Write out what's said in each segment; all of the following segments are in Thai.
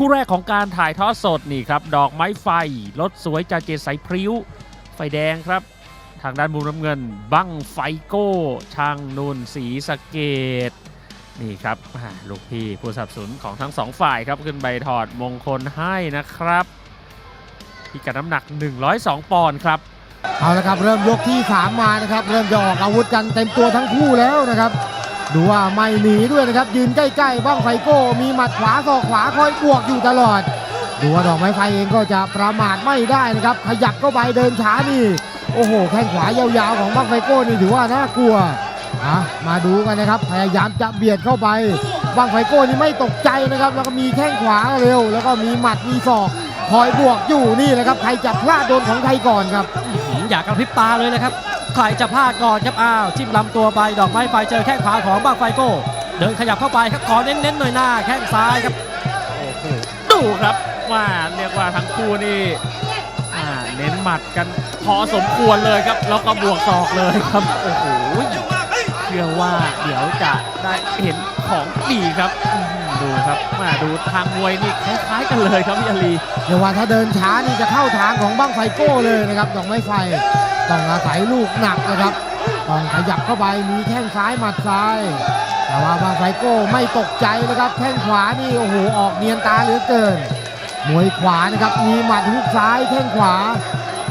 คู่แรกของการถ่ายทอดสดนี่ครับ ดอกไม้ไฟรถสวยจาเจสายพริ้ว ไฟแดงครับ ทางด้านมุมน้ำเงิน บั้งไฟโก้ ช่างนุ่นสีสะเกต นี่ครับลูกพี่ผู้สนับสนุนของทั้งสองฝ่ายครับขึ้นใบถอดมงคลให้นะครับพิกัดน้ำหนัก 102 ปอนด์ครับเอาละครับ เริ่มยกที่ 3 มานะครับ เริ่มจะออกอาวุธกันเต็มตัวทั้งคู่แล้วนะครับ ดูว่าไม่หนีด้วยนะครับ ยืนใกล้ๆบ้างไฟโก้ มีหมัดขวาศอกขวาคอยบวกอยู่ตลอด ดูว่าดอกไม้ไฟเองก็จะประมาทไม่ได้นะครับ ขยับเข้าไปเดินช้านี่ โอ้โหแข้งขวายาวๆของบ้างไฟโก้นี่ถือว่าน่ากลัวอะมาดูกันนะครับ พยายามจะเบียดเข้าไปบ้างไฟโก้นี่ไม่ตกใจนะครับ แล้วก็มีแข้งขวาเร็ว แล้วก็มีหมัดมีศอกคอยบวกอยู่นี่แหละครับ ใครจะพลาดโดนของใครก่อนครับอยากกระพริบตาเลยนะครับ ใครจะพลาดก่อนครับอ้าวจิ้มลำตัวไปดอกไม้ไฟเจอแข้งขวาของบ้างไฟโก้ เดินขยับเข้าไปครับขอเน้นๆหน่อยหน้าแข้งซ้ายครับดูครับว่าเรียกว่าทั้งคู่นี่อ่าเน้นหมัดกันพอสมควรเลยครับ แล้วก็บวกศอกเลยครับโอ้โห เชื่อว่าเดี๋ยวจะได้เห็นของดีครับอื้อหือดูครับมาดูทางมวยนี่คล้ายๆกันเลยครับพี่อาลี เดี๋ยวว่าถ้าเดินช้านี่จะเข้าทางของบ้างไฟโก้เลยนะครับดอกไม้ไฟต้องอาศัยลูกหนักนะครับต้องขยับเข้าไปมีแข้งซ้ายหมัดซ้าย แต่ว่าบ้างไฟโก้ไม่ตกใจนะครับแข้งขวานี่โอ้โหออกเนียนตาเหลือเกินมวยขวานะครับมีหมัดฮุกซ้ายแข้งขวา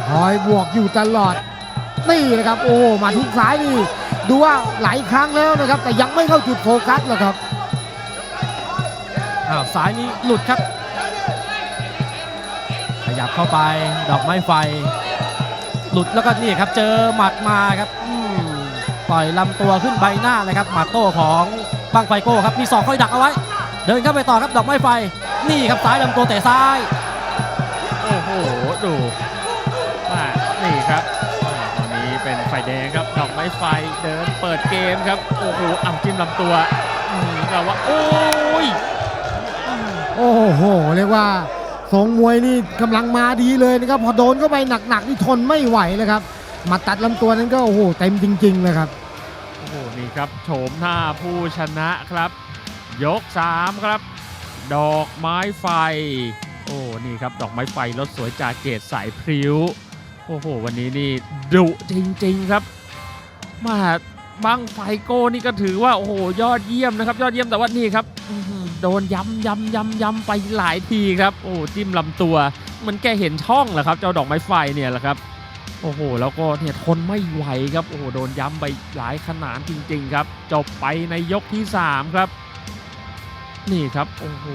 คอยบวกอยู่ตลอดนี่นะครับโอ้โหหมัดฮุกซ้ายนี่ ดูว่าหลายครั้งแล้วนะครับ แต่ยังไม่เข้าจุดโฟกัสหรอกครับอ้าวซ้ายนี้หลุดครับ ขยับเข้าไปดอกไม้ไฟ หลุดแล้วก็นี่ครับเจอหมัดมาครับอืมปล่อยลำตัวขึ้นใบหน้านะครับหมัดโต้ของบังไฟโก้ครับมีศอกคอยดักเอาไว้ เดินเข้าไปต่อครับดอกไม้ไฟ นี่ครับซ้ายลำตัวเตะซ้าย โอ้โหดูมานี่ครับอ่าตอนนี้ เป็นไฟแดงครับดอกไม้ไฟเดินเปิดเกมครับ โอ้โหอ่ำจิ้มลำตัวอืมแต่ว่าโอ้ยโอ้โห เรียกว่าทรงมวยนี่กำลังมาดีเลยนะครับ พอโดนเข้าไปหนักๆนี่ทนไม่ไหวเลยครับมาตัดลำตัวนั้นก็โอ้โหเต็มจริงๆเลยครับโอ้โหนี่ครับโฉมหน้าผู้ชนะครับ ยก 3 ครับ ดอกไม้ไฟ โอ้นี่ครับดอกไม้ไฟรถสวยจากเกตสายพริ้ว โอ้โห วันนี้นี่ดุจริงๆครับ มาบังไฟโก้นี่ก็ถือว่าโอ้โหยอดเยี่ยมนะครับ ยอดเยี่ยมแต่ว่านี่ครับอื้อหือโดนย้ำย้ำย้ำย้ำไปหลายทีครับ โอ้จิ้มลำตัวเหมันแกเห็นช่องเหรอครับ เจ้าดอกไม้ไฟเนี่ยแหละครับโอ้โห แล้วก็เนี่ยทนไม่ไหวครับ โอ้โห โดนย้ำไปหลายขนาดจริง ๆ ครับ จบไปในยกที่ 3 ครับ นี่ครับ โอ้โห